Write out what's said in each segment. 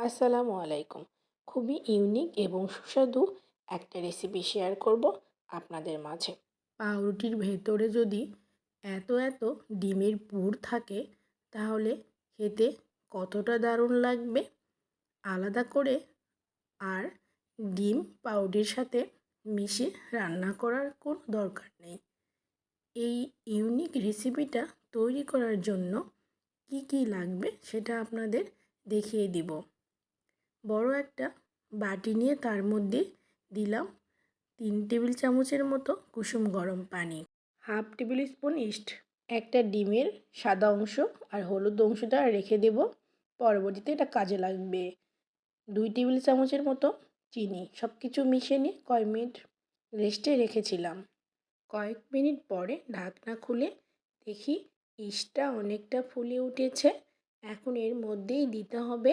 আসসালামু আলাইকুম। খুবই ইউনিক এবং সুস্বাদু একটা রেসিপি শেয়ার করব আপনাদের মাঝে। পাউরুটির ভেতরে যদি এত এত ডিমের পুর থাকে, তাহলে খেতে কতটা দারুণ লাগবে? আলাদা করে আর ডিম পাউরুটির সাথে মিশে রান্না করার কোনো দরকার নেই। এই ইউনিক রেসিপিটা তৈরি করার জন্য কি কি লাগবে সেটা আপনাদের দেখিয়ে দিব। বড় একটা বাটি নিয়ে তার মধ্যে দিলাম তিন টেবিল চামচের মতো কুসুম গরম পানি। হাফ টেবিল স্পুন ইস্ট, একটা ডিমের সাদা অংশ আর হলুদ অংশটা রেখে দেব। পরবর্তীতে এটা কাজে লাগবে। দুই টেবিল চামচের মতো চিনি সব কিছু মিশিয়ে নিয়ে কয়েক মিনিট রেস্টে রেখেছিলাম। কয়েক মিনিট পরে ঢাকনা খুলে দেখি ইস্টটা অনেকটা ফুলে উঠেছে। এখন এর মধ্যেই দিতে হবে।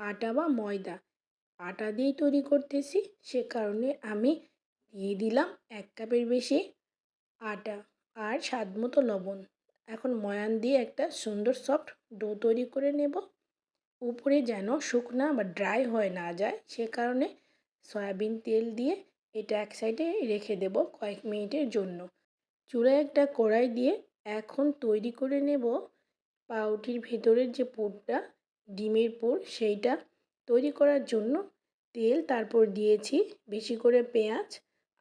আটা বা ময়দা। আটা দিয়েই তৈরি করতেছি, সে কারণে আমি দিয়ে দিলাম এক কাপের বেশি আটা আর স্বাদ মতো লবণ। এখন ময়ান দিয়ে একটা সুন্দর সফট ডো তৈরি করে নেব। উপরে যেন শুকনা বা ড্রাই হয়ে না যায়, সে কারণে সয়াবিন তেল দিয়ে এটা এক সাইডে রেখে দেব কয়েক মিনিটের জন্য। চুলায় একটা কড়াই দিয়ে এখন তৈরি করে নেব পাউটির ভেতরের যে পুরটা ডিমের পুর সেইটা তৈরি করার জন্য তেল তারপর দিয়েছি বেশি করে পেঁয়াজ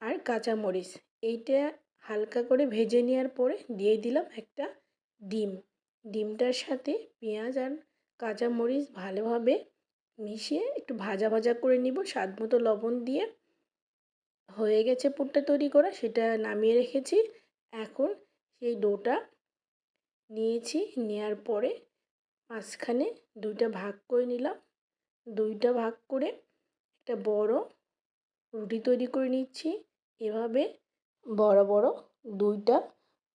আর কাঁচামরিচ। এইটা হালকা করে ভেজে নেওয়ার পরে দিয়ে দিলাম একটা ডিম। ডিমটার সাথে পেঁয়াজ আর কাঁচামরিচ ভালোভাবে মিশিয়ে একটু ভাজা ভাজা করে নিব। স্বাদ মতো লবণ দিয়ে হয়ে গেছে পুরটা তৈরি করা, সেটা নামিয়ে রেখেছি। এখন সেই ডোটা নিয়েছি, নেওয়ার পরে মাঝখানে দুইটা ভাগ করে নিলাম। দুইটা ভাগ করে একটা বড় রুটি তৈরি করে নিচ্ছি। এভাবে বড় বড় দুইটা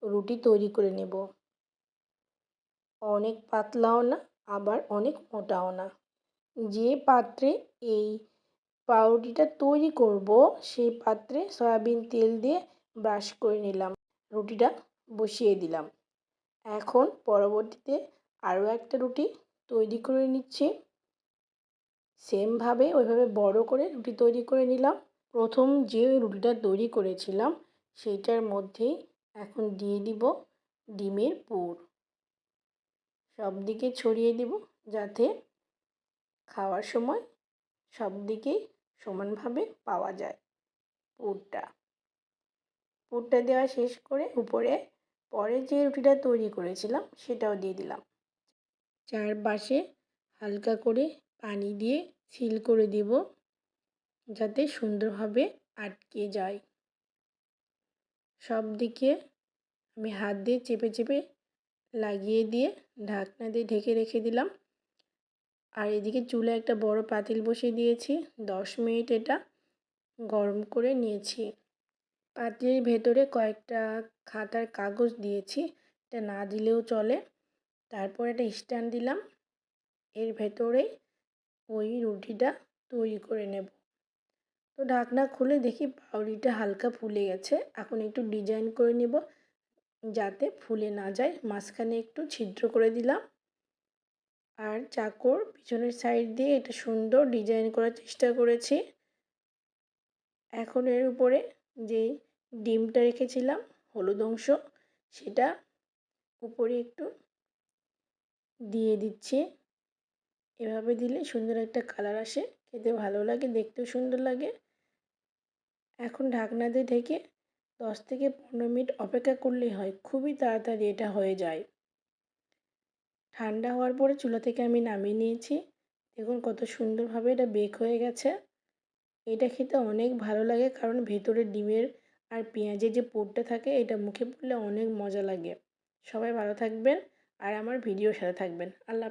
রুটি তৈরি করে নেব। অনেক পাতলাও না, আবার অনেক মোটাও না। যে পাত্রে এই পাউরুটিটা তৈরি করব, সেই পাত্রে সয়াবিন তেল দিয়ে ব্রাশ করে নিলাম। রুটিটা বসিয়ে দিলাম। এখন পরবর্তীতে আরও একটা রুটি তৈরি করে নিচ্ছি। সেমভাবে ওইভাবে বড় করে রুটি তৈরি করে নিলাম। প্রথম যে রুটিটা তৈরি করেছিলাম সেইটার মধ্যেই এখন দিয়ে দিব ডিমের পুর। সব দিকে ছড়িয়ে দিব যাতে খাওয়ার সময় সব দিকেই সমানভাবে পাওয়া যায় পুরটা। পুরটা দেওয়া শেষ করে উপরে পরে যে রুটিটা তৈরি করেছিলাম সেটাও দিয়ে দিলাম। চারপাশে হালকা করে পানি দিয়ে সিল করে দিব, যাতে সুন্দরভাবে আটকে যায়। সব দিকে আমি হাত দিয়ে চেপে চেপে লাগিয়ে দিয়ে ঢাকনা দিয়ে ঢেকে রেখে দিলাম। আর এদিকে চুলে একটা বড় পাতিল বসিয়ে দিয়েছি, দশ মিনিট এটা গরম করে নিয়েছি। পাতিলের ভেতরে কয়েকটা খাতার কাগজ দিয়েছি, এটা না দিলেও চলে। তারপর একটা স্ট্যান্ড দিলাম। এর ভেতরে ওই রুটিটা তৈরি করে নেব। তো ঢাকনা খুলে দেখি পাউরিটা হালকা ফুলে গেছে। এখন একটু ডিজাইন করে নেব যাতে ফুলে না যায়। মাঝখানে একটু ছিদ্র করে দিলাম। আর চাকর পিছনের সাইড দিয়ে এটা সুন্দর ডিজাইন করার চেষ্টা করেছি। এখন এর উপরে যে ডিমটা রেখেছিলাম, হলুদ অংশ, সেটা উপরে একটু দিয়ে দিচ্ছি। এভাবে দিলে সুন্দর একটা কালার আসে। খেতে ভালো লাগে, দেখতেও সুন্দর লাগে। এখন ঢাকনা দিয়ে ঢেকে দশ থেকে পনেরো মিনিট অপেক্ষা করলেই হয়, খুবই তাড়াতাড়ি এটা হয়ে যায়। ঠান্ডা হওয়ার পরে চুলা থেকে আমি নামিয়ে নিয়েছি। দেখুন কত সুন্দরভাবে এটা বেক হয়ে গেছে। এটা খেতে অনেক ভালো লাগে কারণ ভেতরে ডিমের আর পেঁয়াজের যে পুরটা থাকে, এটা মুখে পড়লে অনেক মজা লাগে। সবাই ভালো থাকবেন। আর আমার ভিডিওর সাথে থাকবেন। আল্লাহ